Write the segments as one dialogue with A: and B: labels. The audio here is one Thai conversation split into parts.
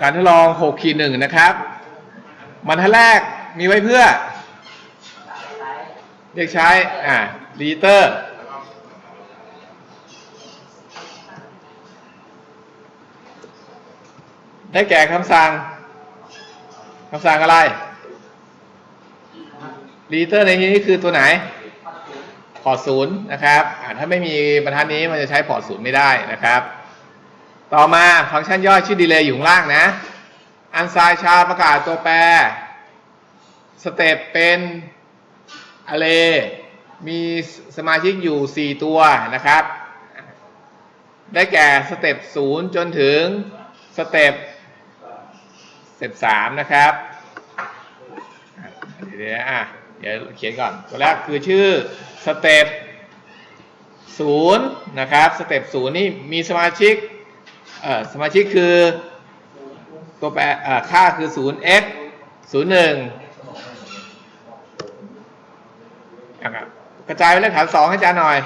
A: การทดลอง6ขีดหนึ่งนะครับบรรทัดแรกมีไว้เพื่อ เรียกใช้ อ่าลีเตอร์ ได้แก่คำสั่งคำสั่งอะไรลีเตอร์ในที่นี้คือตัวไหน พอร์ตศูนย์นะครับถ้าไม่มีบรรทัดนี้มันจะใช้พอร์ตศูนย์ไม่ได้นะครับ ต่อมาฟังก์ชันย่อยชื่อดีเลย์อยู่ข้างล่างนะอันไซชาประกาศตัวแปรสเต็ปเป็นอะเลมีสมาชิกอยู่ 4 ตัวนะครับ ได้แก่สเต็ป0จนถึงสเต็ปสเต็ป3นะครับเดี๋ยวอะ ดี๋ยวเขียนก่อน ตัวแรกคือชื่อสเต็ป0นย์นะครับ สเต็ป0นี่มีสมาชิกเอ่อสมาชิกคือตัวแปรเอ่อค่าคือ 0x 01นะครับกระจายไปเลขฐาน2ให้อาจารย์หน่อย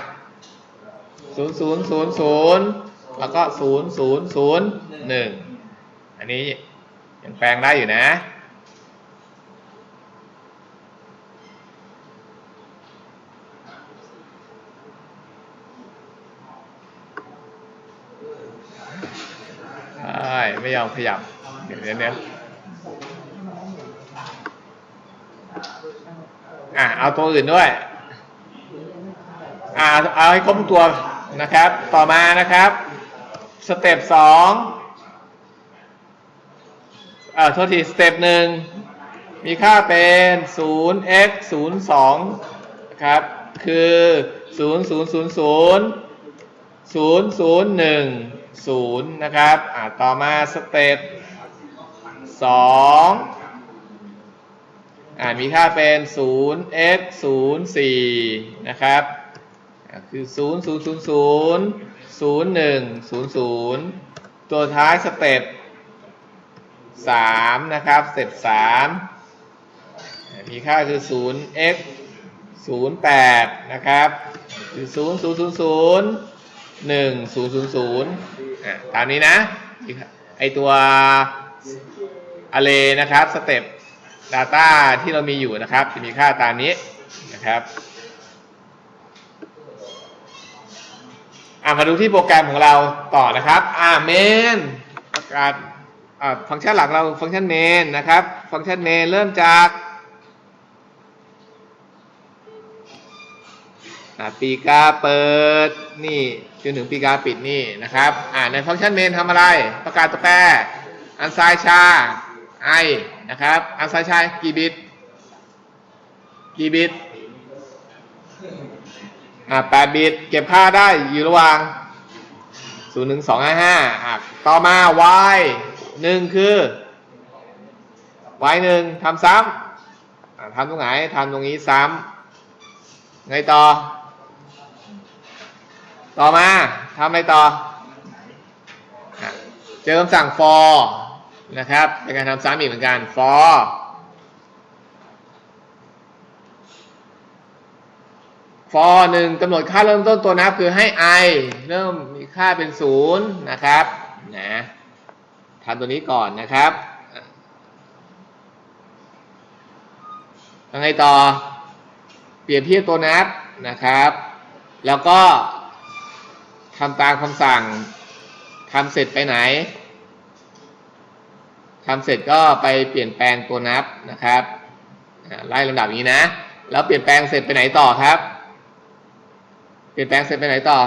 A: 0000แล้วก็0001อันนี้ยังแปลงได้อยู่นะ ใช่ไม่ยอมขยับ เดี๋ยวเดี๋ยวเดี๋ยวอะเอาตัวอื่นด้วย อ่าเอาให้ครบตัวนะครับ ต่อมานะครับ สเต็ปสองเอ่อโทษที สเต็ปหนึ่งมีค่าเป็น 0x 02นะครับ คือ 0000ศูนย์ศูนย์ หนึ่งศูนย์นะครับ อ่า ต่อมาสเต็ปสองอ่ามีค่าเป็นศูนย์ x ศูนย์สี่นะครับ คือศูนย์ศูนย์ศูนย์ศูนย์ศูนย์หนึ่งศูนย์ศูนย์ตัวท้ายสเต็ปสามนะครับ สเต็ปสามอ่ามีค่าคือศูนย์ x ศูนย์แปดนะครับ คือศูนย์ศูนย์ศูนย์ศูนย์ หนึ่งศูนย์ศูนย์ศูนย์อะตามนี้นะ ไอตัว array นะครับสเต็ป data ที่เรามีอยู่นะครับ จะมีค่าตามนี้นะครับอะมาดูที่โปรแกรมของเราต่อนะครับอ่า main ประกาศอ่าฟังก์ชันหลักเราฟังก์ชัน main นะครับ ฟังก์ชัน main เริ่มจาก ปีกาเปิดนี่จนถึงปีกาปิดนี่นะครับอ่าในฟังก์ชันเมนทำอะไร ประกาศตัวแปรอันไซชาไอนะครับอันไซชากี่บิตกี่บิตอ่าแปดบิตเก็บค่าได้อยู่ระหว่างศูนย์ถึงสองห้าห้าอะต่อมา y หนึ่งคือ y หนึ่งทำซ้ำทำตรงไหนทำตรงนี้ซ้ำไงต่อ ต่อมาทำอะไรต่อ เจอคำสั่ง for นะครับเป็นการทำซ้ำอีกเหมือนกัน for for หนึ่งกำหนดค่าเริ่มต้นตัวนับคือให้ i เริ่มมีค่าเป็นศูนย์นะครับนะทำตัวนี้ก่อนนะครับยังไงต่อ เปรียบเทียบตัวนับนะครับ แล้วก็ ทำตามคำสั่งทำเสร็จไปไหนทำเสร็จก็ไปเปลี่ยนแปลงตัวนับนะครับไล่ลำดับนี้นะ แล้วเปลี่ยนแปลงเสร็จไปไหนต่อครับ เปลี่ยนแปลงเสร็จไปไหนต่อ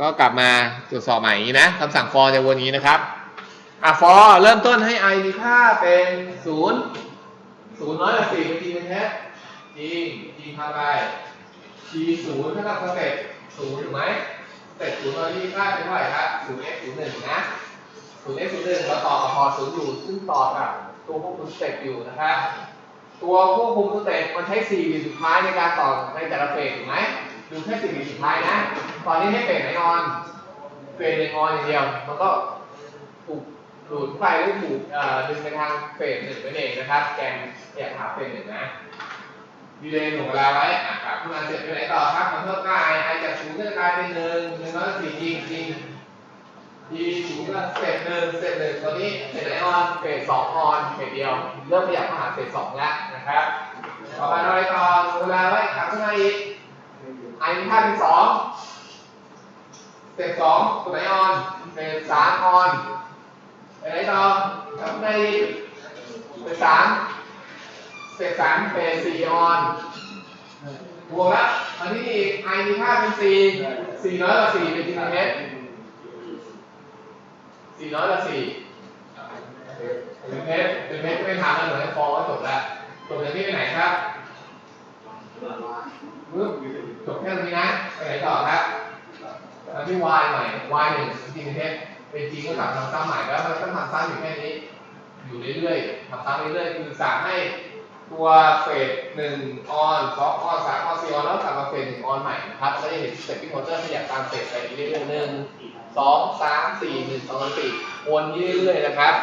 A: ก็กลับมาตรวจสอบใหม่นี้นะคำสั่ง for จะวนนี้นะครับ อะ for เริ่มต้นให้ i มีค่าเป็นศูนย์ศูนย์น้อยกว่าสี่เป็นจริงเป็นเท็จริงจริงทำไป t ศูนย์เท่ากับสเต็ปศูนย์ถูกไหมสเต็ปศูนย์เราที่ค่าเป็นเท่าไหร่ครับศูนย์ x ศูนย์หนึ่งนะศูนย์ x ศูนย์หนึ่งเราต่อกับพอศูนย์อยู่ซึ่งต่อกับตัวควบคุมสเต็ปอยู่นะครับตัวควบคุมสเต็ปมันใช้4บิตสุดท้ายในการต่อในแต่ละเฟสถูกไหมดูแค่4บิตสุดท้ายนะ ตอนนี้ให้เฟสไหนออนเฟสหนึ่งออนอย่างเดียวมันก็ถูก ดูดไฟก็ถูกดึงไปทางเฟสหนึ่งนั่นเองนะครับแกนอยากหาเฟสหนึ่งนะดีเลย์หน่วงเวลาไว้อะกลับขึ้นมาเสร็จไปไหนต่อครับมันเพิ่มค่าไอไอจากศูนย์ก็จะกลายเป็นหนึ่งหนึ่งร้อยสี่จริงจริงดีศูนย์ก็เฟสหนึ่งเฟสหนึ่งตัวนี้เฟสไหนออนเฟสสองออนเฟสเดียว เริ่มขยับเข้าหาเฟสสองแล้วนะครับต่อมาอะไรต่อหน่วงเวลาไว้กลับขึ้นมาอีกไอมีค่าเป็นสองเฟสสองตัวไหนออนเฟสสามออน ไปไหนต่อทำในเฟสสามเฟสสามเฟสสี่ออนบวกแล้วอันนี้อีกไอมีค่าเป็นสี่สี่ร้อยกับสี่เป็นกิโลเมตรสี่ร้อยกับสี่เป็นเมตรเป็นเมตรไม่ทำแล้วเหมือนฟอร์ก็จบแล้วจบจากนี้ไปไหนครับปึ๊บจบแค่ตรงนี้นะไปไหนต่อครับอันที่ y ใหม่ y หนึ่งจริงๆเนี่ย เป็นจริงก็กลับมาทำซ้ำใหม่แล้วมันก็ทำซ้ำอยู่แค่นี้ อยู่เรื่อยๆทำซ้ำเรื่อยๆคือสั่งให้ตัวเฟสหนึ่งออนสองออนสามออนสี่ออนแล้วกลับมาเฟสหนึ่งออนใหม่นะครับแล้วจะเห็นสเต็ปที่มอเตอร์ขยับตามเฟสไปเรื่อยๆหนึ่งสองสามสี่หนึ่งสองสามสี่วนเรื่อยๆนะครับ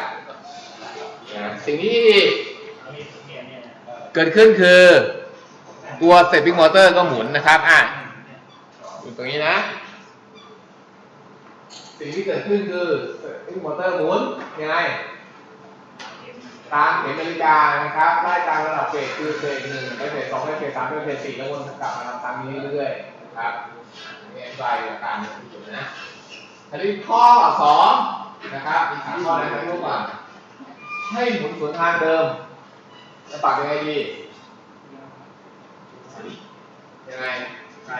A: สิ่งที่เกิดขึ้นคือตัวสเต็ปปิ้งมอเตอร์ก็หมุนนะครับ อะอยู่ตรงนี้นะ สิ่งที่เกิดขึ้นคือมอเตอร์หมุนยังไง ตามเข็มนาฬิกานะครับไล่ตามระดับเฟสคือเฟสหนึ่งไปเฟสสองไปเฟสสามไปเฟสสี่แล้ววนกลับมาทำตามนี้เรื่อยๆครับนี่ไล่ตามนี้นะอันนี้ข้อสองนะครับมีสามข้อนะให้รู้ก่อนให้หมุนสวนทางเดิมจะปรับยังไงดียังไง
B: ไป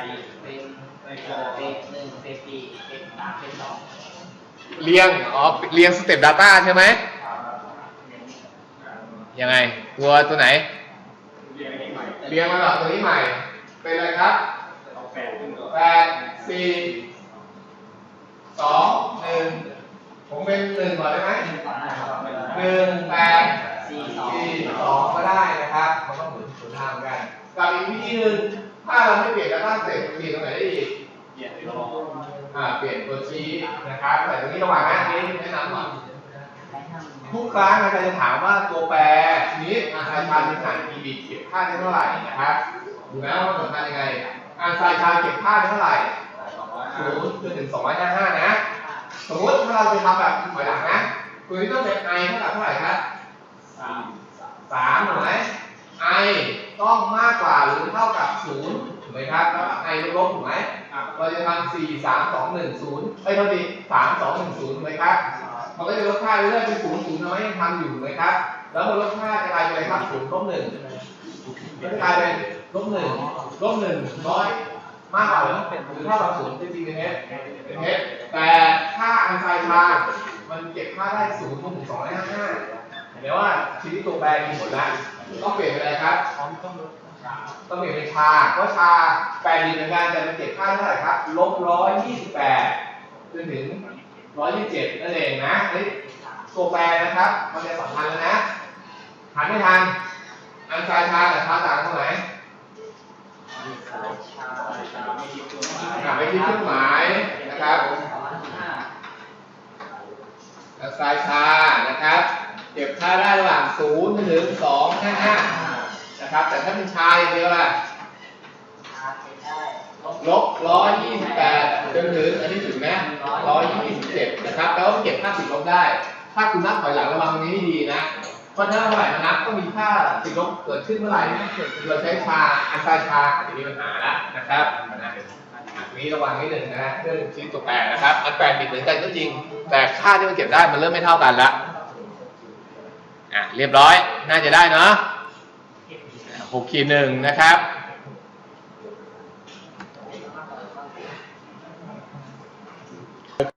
B: เป็น ไปโฟเป็นหนึ่งเป็นสี่เป็นสามเป็นสอง
A: เรียง อ๋อ เรียงสเต็ป Data ใช่ไหม ยังไง ตัวตัวไหน เรียงมาหรอตัวนี้ใหม่ เป็นอะไรครับ
B: แปดขึ้นก่อน
A: แปดสี่สองหนึ่งผมเป็นหนึ่งก่อนได้ไหม
B: หนึ่
A: งแปด
B: สี่สอง
A: ก็ได้นะครับมันก็หมุนหมุนทางกันกับอีกวิธีหนึ่งถ้าเราไม่เปลี่ยน Data เสร็จเปลี่ยนตรงไหนได้อีก
B: เกียรติรอ
A: อ่าเปลี่ยนตัวชี้นะครับแต่ตรงนี้ระหว่างนะนี้แนะนำก่อนทุกครั้งอาจารย์จะถามว่าตัวแปรชนิดอันไซชามีขนาด EB เก็บค่าได้เท่าไหร่นะครับดูนะว่าสำคัญยังไงอันไซชาเก็บค่าได้เท่าไหร่ศูนย์จนถึงสองร้อยห้าห้านะ สมมติถ้าเราจะทำแบบถอยหลังนะตัวนี้ต้องเป็น i เท่ากับเท่าไหร่ครับ
B: สาม
A: สามถูกไหม i ต้องมากกว่าหรือเท่ากับศูนย์ถูกไหมครับแล้ว i ลบถูกไหม เราจะทำสี่สามสองหนึ่งศูนย์เอ้ยโทษทีสามสองหนึ่งศูนย์ถูกไหมครับ มันก็จะลดค่าเรื่อยๆเป็นศูนย์ศูนย์น้อยยังทำอยู่ถูกไหมครับ แล้วพอลดค่าจะกลายเป็นอะไรครับศูนย์ลบหนึ่งก็จะกลายเป็นลบหนึ่งลบหนึ่งน้อยมากกว่าหรือหรือเท่ากับศูนย์จริงๆเป็นเท็จเป็นเท็จแต่ค่าอันไซชาร์มันเก็บค่าได้ศูนย์จนถึงสองร้อยห้าห้าเห็นไหมว่าชีวิตตัวแปรมีผลแล้วต้องเปลี่ยนเป็นอะไรครับ ต้องเปลี่ยนเป็นชา เพราะชาแปรดินเหมือนกันแต่มันเก็บค่าเท่าไหร่ครับลบร้อยยี่สิบแปดจนถึงร้อยยี่สิบเจ็ดนั่นเองนะอันนี้ตัวแปรนะครับ มันจะสำคัญแล้วนะหันไม่ทัน อันชาชากับชาต่างตรงไหน
B: สายชาชาไม่ยึดตัวหมาย
A: กลับไปที่เครื่องหมายนะครับ
B: สามห้า
A: อันชาชานะครับ เก็บค่าได้ระหว่างศูนย์ถึงสองห้าห้า นะครับ แต่ถ้าเป็นชาอย่างเดียวล่ะ
B: ชาเป็นได้
A: ลบร้อยยี่สิบแปดจนถึงอันนี้ถึงนะร้อยยี่สิบเจ็ดนะครับ แล้วก็เก็บค่าติดลบได้ ถ้าคุณนับถอยหลังระวังตรงนี้ให้ดีนะ เพราะถ้าเมื่อไหร่มานับต้องมีค่าติดลบเกิดขึ้นเมื่อไหร่เราใช้ชาอันไซชาอาจจะมีปัญหาแล้วนะครับนะอันนี้ระวังนิดหนึ่งนะเรื่องชิ้นตัวแปรนะครับ อันแปรบิดเหมือนกันก็จริง แต่ค่าที่มันเก็บได้มันเริ่มไม่เท่ากันละอะเรียบร้อย น่าจะได้เนาะ หกขีดหนึ่งนะครับ